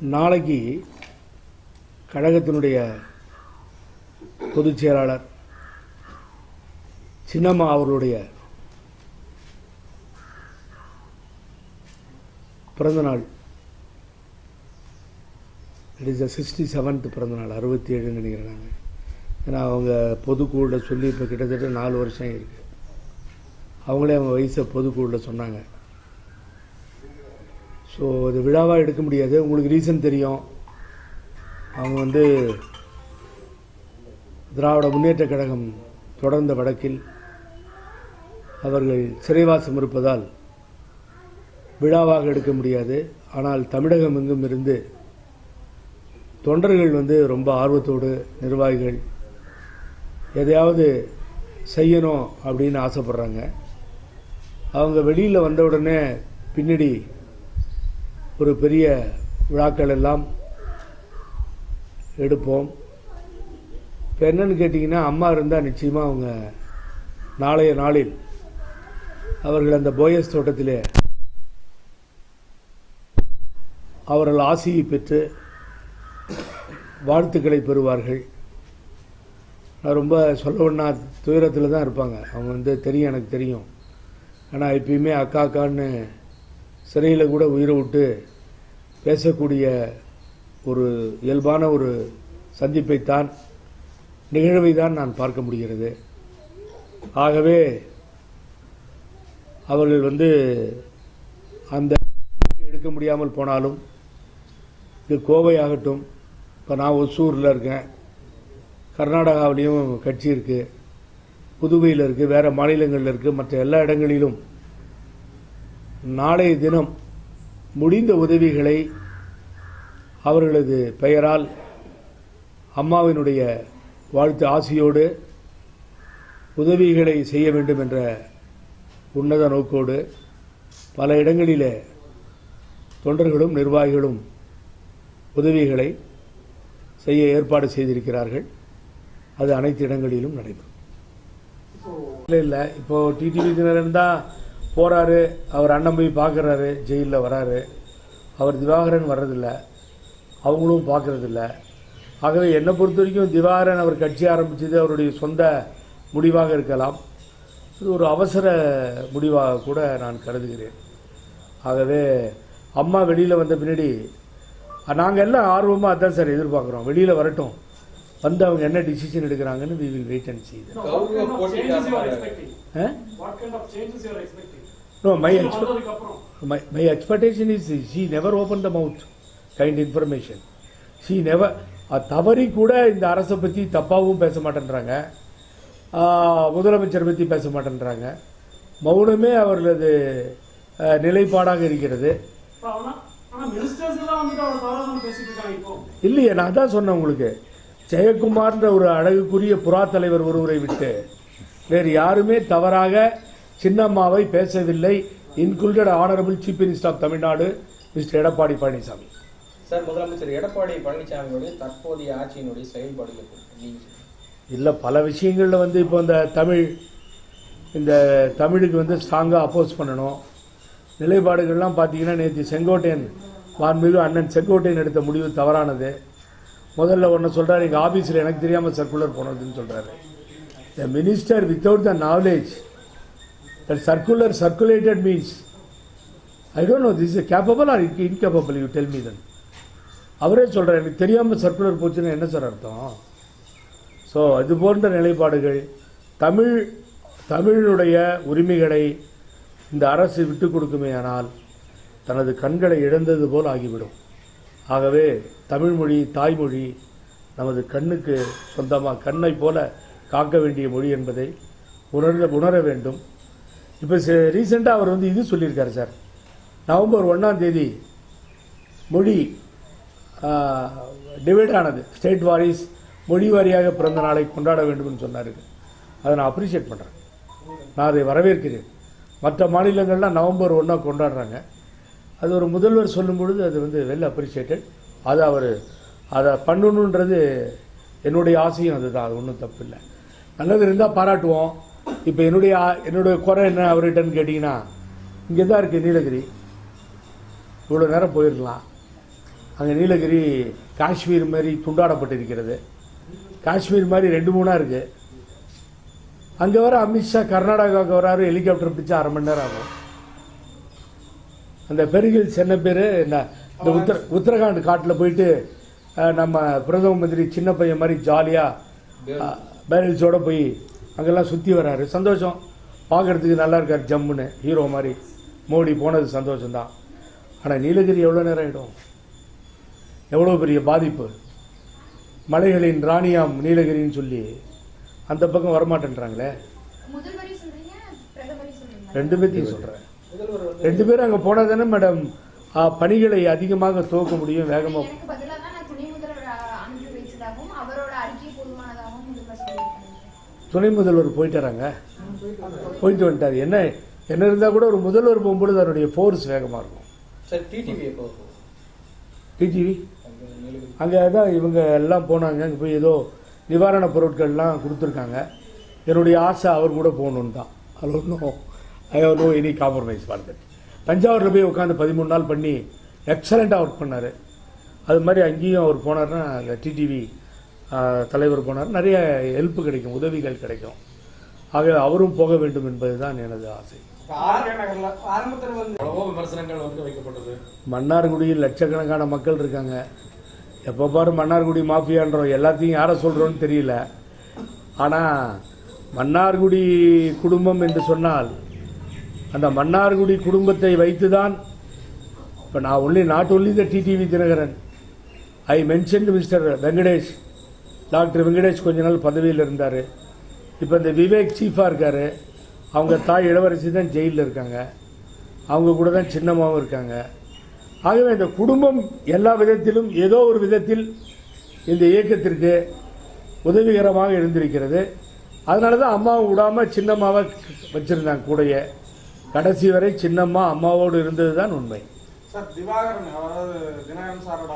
நாளைக்கு கழகத்தினுடைய பொதுச் செயலாளர் சின்னம்மா அவர்களுடைய பிறந்தநாள். It is a sixty seventh பிறந்தநாள் அறுபத்தி ஏழுன்னு நினைக்கிறேன் நான் ஏன்னா அவங்க பொதுக்குழுவில் சொல்லி இப்போ கிட்டத்தட்ட நாலு வருஷம் இருக்குது அவங்களே அவங்க வயசை பொதுக்குழுவில் சொன்னாங்க. ஸோ அது விழாவாக எடுக்க முடியாது. உங்களுக்கு ரீசன் தெரியும். அவங்க வந்து திராவிட முன்னேற்றக் கழகம் தொடர்ந்த வழக்கில் அவர்கள் சிறைவாசம் இருப்பதால் விழாவாக எடுக்க முடியாது. ஆனால் தமிழகம் எங்கும் இருந்து தொண்டர்கள் வந்து ரொம்ப ஆர்வத்தோடு நிர்வாகிகள் எதையாவது செய்யணும் அப்படின்னு ஆசைப்படுறாங்க. அவங்க வெளியில் வந்த உடனே பின்னாடி ஒரு பெரிய விழாக்கள் எல்லாம் எடுப்போம். இப்போ என்னன்னு கேட்டிங்கன்னா அம்மா இருந்தால் நிச்சயமாக அவங்க நாளைய நாளில் அவர்கள் அந்த போயஸ் தோட்டத்திலே அவர்கள் ஆசியை பெற்று வாழ்த்துக்களை பெறுவார்கள். நான் ரொம்ப சொல்லணுன்னா துயரத்தில் தான் இருப்பாங்க. அவங்க வந்து தெரியும் எனக்கு தெரியும். ஆனால் எப்பயுமே அக்கா அக்கான்னு சிறையில் கூட உயிரை விட்டு பேசக்கூடிய ஒரு இயல்பான ஒரு சந்திப்பைத்தான் நிகழ்வை தான் நான் பார்க்க முடிகிறது. ஆகவே அவர்கள் வந்து அந்த எடுக்க முடியாமல் போனாலும் இது கோவை ஆகட்டும் இப்போ நான் ஒசூரில் இருக்கேன் கர்நாடகாவிலையும் கட்சி இருக்குது புதுவையில் இருக்குது வேறு மாநிலங்களில் இருக்குது மற்ற எல்லா இடங்களிலும் நாளைய தினம் முடிந்த உதவிகளை அவர்களது பெயரால் அம்மாவினுடைய வாழ்த்து ஆசியோடு உதவிகளை செய்ய வேண்டும் என்ற உன்னத நோக்கோடு பல இடங்களில் தொண்டர்களும் நிர்வாகிகளும் உதவிகளை செய்ய ஏற்பாடு செய்திருக்கிறார்கள். அது அனைத்து இடங்களிலும் நடைபெறும். இல்லை இல்லை. இப்போது டிடிவி தினரன் தான் போறாரு அவர் அண்ணன் போய் பார்க்கறாரு ஜெயிலில் வராரு. அவர் திவாகரன் வர்றதில்ல. அவங்களும் பார்க்கறதில்ல. ஆகவே என்னை பொறுத்த வரைக்கும் திவாகரன் அவர் கட்சி ஆரம்பிச்சது அவருடைய சொந்த முடிவாக இருக்கலாம். இது ஒரு அவசர முடிவாக கூட நான் கருதுகிறேன். ஆகவே அம்மா வெளியில் வந்த பின்னாடி நாங்கள் எல்லாம் ஆர்வமாக அதான் சார் எதிர்பார்க்குறோம். வெளியில் வரட்டும். வந்து அவங்க என்ன decision எடுக்கிறாங்கன்னு we will wait and see. No my அப்புறம் my, my expectation is she never opened the mouth kind information. She never தவறி கூட இந்த அரசை பற்றி தப்பாகவும் பேச மாட்டேன்றாங்க முதலமைச்சர் பற்றி பேச மாட்டேன்றாங்க மௌனமே அவர்களது நிலைப்பாடாக இருக்கிறது இல்லையே நான் தான் சொன்னேன் உங்களுக்கு ஜெயக்குமார்ன்ற ஒரு அழகுக்குரிய புறா தலைவர் ஒருவரை விட்டு வேறு யாருமே தவறாக சின்னம்மாவை பேசவில்லை. Included honourable chief minister of Tamil Nadu mister Edappadi Palaniswami sir முதலமைச்சர் எடப்பாடி பழனிசாமியுடைய தற்போதைய ஆட்சியினுடைய செயல்பாடுகள். இல்லை பல விஷயங்களில் வந்து இப்போ இந்த தமிழ் இந்த தமிழுக்கு வந்து ஸ்ட்ராங்காக அப்போஸ் பண்ணணும். நிலைப்பாடுகள்லாம் பார்த்தீங்கன்னா நேற்று செங்கோட்டையன் மாண்புமிகு அண்ணன் செங்கோட்டையன் எடுத்த முடிவு தவறானது. முதல்ல ஒன்று சொல்கிறார் எங்கள் ஆஃபீஸில் எனக்கு தெரியாமல் சர்க்குலர் போனதுன்னு சொல்கிறாரு the minister without the knowledge that circular circulated means I know, no this capable or incapable, you tell me then அவரே சொல்கிறார் எனக்கு தெரியாமல் சர்க்குலர் போச்சுன்னா என்ன சார் அர்த்தம்? ஸோ அது போன்ற நிலைப்பாடுகள் தமிழ் தமிழினுடைய உரிமைகளை இந்த அரசு விட்டு கொடுக்குமேயானால் தனது கண்களை இழந்தது போல் ஆகிவிடும். ஆகவே தமிழ்மொழி தாய்மொழி நமது கண்ணுக்கு சொந்தமாக கண்ணை போல காக்க வேண்டிய மொழி என்பதை உணர்ந்த உணர வேண்டும். இப்போ ரீசெண்டாக அவர் வந்து இது சொல்லியிருக்காரு சார். நவம்பர் ஒன்றாம் தேதி மொழி டிவைட் ஆனது. ஸ்டேட் வாரிஸ் மொழி வாரியாக பிறந்த நாளை கொண்டாட வேண்டும்னு சொன்னார். அதை நான் அப்ரிஷியேட் பண்ணுறேன் நான் அதை வரவேற்கிறேன். மற்ற மாநிலங்கள்லாம் நவம்பர் ஒன்றா கொண்டாடுறாங்க. அது ஒரு முதல்வர் சொல்லும் பொழுது அது வந்து வெல் அப்ரிஷியேட்டட் அதை அவர் அதை பண்ணணுன்றது என்னுடைய ஆசையும் அதுதான். அது ஒன்றும் தப்பு இல்லை. நல்லது இருந்தால் பாராட்டுவோம். இப்போ என்னுடைய என்னுடைய குறை என்ன அவர்கிட்டன்னு கேட்டிங்கன்னா இங்கே தான் இருக்குது நீலகிரி. இவ்வளோ நேரம் போயிருக்கலாம். அங்கே நீலகிரி காஷ்மீர் மாதிரி துண்டாடப்பட்டிருக்கிறது. காஷ்மீர் மாதிரி ரெண்டு மூணாக இருக்கு. அங்கே வர அமித்ஷா கர்நாடகாவுக்கு வராரு ஹெலிகாப்டர் பிடிச்சா அரை மணி நேரம் ஆகும். அந்த பெருகில் சென்ன பேர் இந்த இந்த உத்தர உத்தரகாண்ட் காட்டில் போயிட்டு நம்ம பிரதம மந்திரி சின்ன பையன் மாதிரி ஜாலியாக பேரல்ஸோடு போய் அங்கெல்லாம் சுற்றி வராரு. சந்தோஷம். பார்க்கறதுக்கு நல்லா இருக்கார் ஜம்முன்னு. ஹீரோ மாதிரி. மோடி போனது சந்தோஷம்தான். ஆனால் நீலகிரி எவ்வளோ நேரம் ஆகிடும் எவ்வளோ பெரிய பாதிப்பு? மலைகளின் ராணியாம் நீலகிரின்னு சொல்லி அந்த பக்கம் வரமாட்டேன்றாங்களே? ரெண்டு பேர்த்தையும் சொல்கிறேன் ரெண்டு பேரும் அங்கே போனால் தானே மேடம் பணிகளை அதிகமாக துவக்க முடியும் வேகமாக எனக்கு பதிலாக தான் நான் துணை முதல்வர் அ- அனுப்பி வைச்சதாகவும் அவரோட அறிக்கை போதுமானதாகவும் முதல்வர் சொல்லியிருக்காங்க துணை முதல்வர் போயிட்டாராங்க போயிட்டு வந்துட்டார். என்ன என்ன இருந்தால் கூட ஒரு முதல்வர் போகும்பொழுது அவருடைய ஃபோர்ஸ் வேகமாக இருக்கும். சார் டிடிவி அங்க தான் இவங்க எல்லாம் போனாங்க. அங்கே போய் ஏதோ நிவாரணப் பொருட்கள்லாம் கொடுத்துருக்காங்க. என்னுடைய ஆசை அவர் கூட போகணுன்னு தான். அதில் ஒன்றும் I have no any compromise பண்ணுறது தஞ்சாவூரில் போய் உட்காந்து பதிமூணு நாள் பண்ணி எக்ஸலண்ட்டாக ஒர்க் பண்ணார். அது மாதிரி அங்கேயும் அவர் போனார்னா அந்த டிடிவி தலைவர் போனார். நிறைய ஹெல்ப் கிடைக்கும் உதவிகள் கிடைக்கும். ஆக அவரும் போக வேண்டும் என்பது தான் எனது ஆசை. மன்னார்குடியில் லட்சக்கணக்கான மக்கள் இருக்காங்க. எப்போ பாரு மன்னார்குடி மாஃபியான்றோம். எல்லாத்தையும் யாரை சொல்கிறோன்னு தெரியல. ஆனால் மன்னார்குடி குடும்பம் என்று சொன்னால் அந்த மன்னார்குடி குடும்பத்தை வைத்து தான் இப்போ நான் only not only the TTV Dhinakaran I mention mister Venkatesh doctor Venkatesh கொஞ்ச நாள் பதவியில் இருந்தார். இப்போ இந்த விவேக் சீஃபாக இருக்கார். அவங்க தாய் இளவரசி தான் ஜெயிலில் இருக்காங்க. அவங்க கூட தான் சின்னமாகவும் இருக்காங்க. ஆகவே இந்த குடும்பம் எல்லா விதத்திலும் ஏதோ ஒரு விதத்தில் இந்த இயக்கத்திற்கு உதவிகரமாக இருந்திருக்கிறது. அதனால தான் அம்மாவை விடாமல் சின்னம்மாவை வச்சுருந்தாங்க கூடைய. கடைசி வரை சின்னம்மா அம்மாவோடு இருந்தது தான் உண்மை. சார் திவாகரன் அதாவது தினகரன் சாரோட